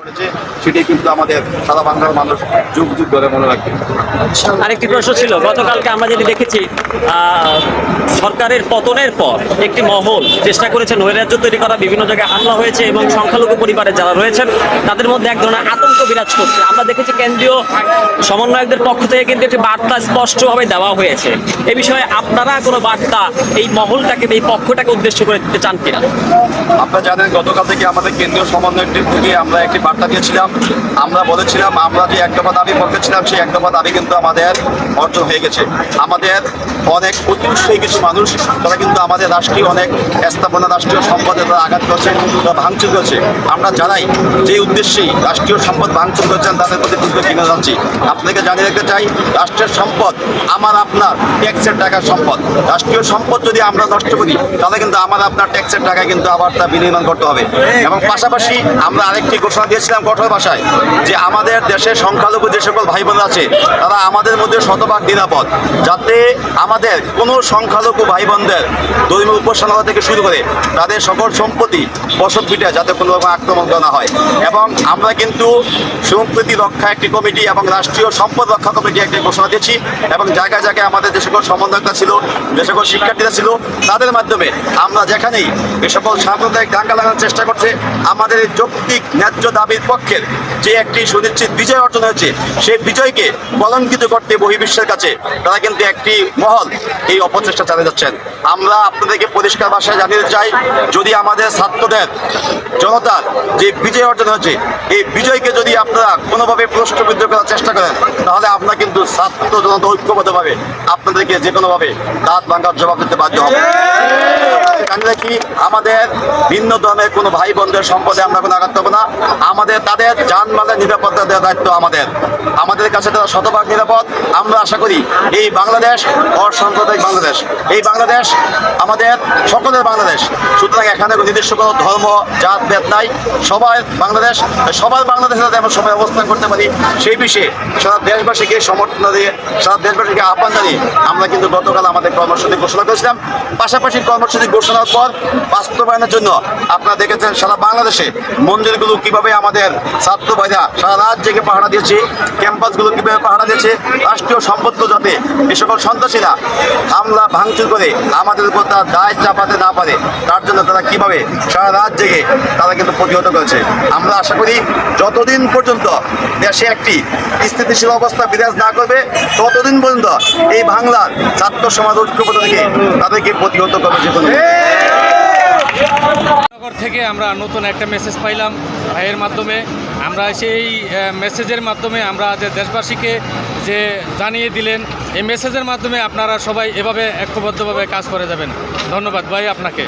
করেছে সেটাই কিন্তু আমাদের সারা বাংলার মানুষ যুগ যুগ ধরে মনে রাখবে। আরেকটি প্রশ্ন ছিল গতকালকে আমরা যেটি দেখেছি সরকারের পতনের পর একটি মহল চেষ্টা করেছে নৈরাজ্য তৈরি করা বিভিন্ন জায়গায় হামলা হয়েছে এবং সংখ্যালঘু পরিবারে যারা রয়েছেন তাদের মধ্যে এক ধরনের আতঙ্ক বিরাজ করছে। আমরা দেখেছি কেন্দ্রীয় সমন্বয়কদের পক্ষ থেকে কিন্তু একটি বার্তা স্পষ্টভাবে দেওয়া হয়েছে। এ বিষয়ে আপনারা কোনো বার্তা এই মহলটাকে এই পক্ষটাকে উদ্দেশ্য করে দিতে চান কিনা? আপনারা জানেন গতকাল থেকে আমাদের কেন্দ্রীয় সমন্বয় টিম থেকে আমরা একটি বার্তা দিয়েছিলাম, আমরা বলেছিলাম, আমরা যে এক দফা দাবি করতেছিলাম, সেই এক দফা দাবি কিন্তু আমাদের অর্জন হয়ে গেছে। আমাদের অনেক উৎকৃষ্ট কিছু মানুষ, তারা কিন্তু আমাদের রাষ্ট্রীয় অনেক স্থাপনা, রাষ্ট্রীয় সম্পদে তারা আঘাত করছে তারা ভাঙচুর করেছে। আমরা জানাই যে উদ্দেশ্যেই রাষ্ট্রীয় সম্পদ ভাঙচুর করেছেন, তাদের প্রতি কিন্তু কিনে যাচ্ছি আপনাকে জানিয়ে রাখতে চাই, রাষ্ট্রের সম্পদ আমার আপনার ট্যাক্সের টাকার সম্পদ। রাষ্ট্রীয় সম্পদ যদি আমরা নষ্ট করি, তাহলে কিন্তু আমার আপনার ট্যাক্সের টাকা কিন্তু আবার তা বিনির্মাণ করতে হবে। এবং পাশাপাশি আমরা আরেকটি ঘোষণা দিয়েছিলাম কঠোর ভাষায় যে আমাদের দেশে সংখ্যালঘু যে সকল ভাই বোন আছে, তারা আমাদের মধ্যে শতভাগ নিরাপদ। যাতে আমাদের কোনো সংখ্যালঘু ভাই বোনদের ধর্মীয় উপাসনা থেকে শুরু করে তাদের সকল সম্পত্তি বসত পিঠে যাতে কোনো রকম আক্রমণ করা না হয়। এবং আমরা কিন্তু সম্প্রীতি রক্ষা একটি কমিটি এবং রাষ্ট্রীয় সম্পদ রক্ষা কমিটি একটি ঘোষণা দিয়েছি এবং জায়গায় জায়গায় আমাদের যে সকল সমন্বয়করা ছিল, যে সকল শিক্ষার্থীরা ছিল, তাদের মাধ্যমে আমরা যেখানেই এ সকল সাম্প্রদায়িক দাঙ্গা লাগানোর চেষ্টা করছে, আমাদের যৌক্তিক, ন্যায্য দাবির পক্ষের যে একটি সুনিশ্চিত বিজয় অর্জন হয়েছে সেই বিজয়কে কলঙ্কিত করতে বহির্বিশ্বের কাছে তারা কিন্তু একটি মহল এই অপচেষ্টা চালিয়ে যাচ্ছেন। আমরা আপনাদেরকে পরিষ্কার ভাষায় জানিয়ে চাই যদি আমাদের ছাত্রদের জনতার যে বিজয় অর্জন হয়েছে এই বিজয়কে যদি আপনারা কোনোভাবে প্রশ্নবিদ্ধ করার চেষ্টা করেন তাহলে আমরা কিন্তু ছাত্র জনতা ঐক্যবদ্ধভাবে আপনাদেরকে যে কোনোভাবে দাঁত ভাঙ্গার জবাব দিতে বাধ্য হবে। রাখি আমাদের ভিন্ন ধর্মের কোনো ভাই বোনদের সম্পদে আমরা কোনো আঘাত করব না। আমাদের, তাদের যানমালের নিরাপত্তা দেওয়ার দায়িত্ব আমাদের। আমাদের কাছে তারা শতভাগ নিরাপদ। আমরা আশা করি এই বাংলাদেশ অসাম্প্রদায়িক বাংলাদেশ। এই বাংলাদেশ আমাদের সকলের বাংলাদেশ। সুতরাং এখানে নির্দিষ্ট কোনো ধর্ম, জাত, ভেদ নাই। সবাই বাংলাদেশ সবার বাংলাদেশে যাতে আমরা সবাই অবস্থান করতে পারি। সেই বিষয়ে সারা দেশবাসীকে সমর্থন দিয়ে, সারা দেশবাসীকে আহ্বান জানিয়ে আমরা কিন্তু গতকাল আমাদের কর্মসূচি ঘোষণা করেছিলাম। পাশাপাশি কর্মসূচি ঘোষণার পর বাস্তবায়নের জন্য আপনারা দেখেছেন সারা বাংলাদেশে মন্দিরগুলো কীভাবে আমাদের ছাত্র ভাইরা সারা রাত জেগে পাহারা দিয়েছে, ক্যাম্পাসগুলো কীভাবে পাহারা দিয়েছে, রাষ্ট্রীয় সম্পদগুলো যাতে এ সকল সন্ত্রাসীরা হামলা, ভাঙচুর করে আমাদের উপর তার দায় চাপাতে না পারে, তার জন্য তারা কীভাবে সারা রাত জেগে তারা কিন্তু প্রতিহত করেছে। আমরা আশা করি যতদিন পর্যন্ত দেশে একটি স্থিতিশীল অবস্থা বিরাজ না করবে, ততদিন পর্যন্ত এই বাংলার ছাত্র সমাজ ঐক্যবদ্ধ থেকে তাদেরকে প্রতিহত করবে কোনো নগর থেকে আমরা নতুন একটা মেসেজ পাইলাম ভাইয়ের মাধ্যমে। আমরা সেই মেসেজের মাধ্যমে আমরা যে দেশবাসীকে যে জানিয়ে দিলেন, এই মেসেজের মাধ্যমে আপনারা সবাই এভাবে ঐক্যবদ্ধভাবে কাজ করে যাবেন। ধন্যবাদ ভাই আপনাকে।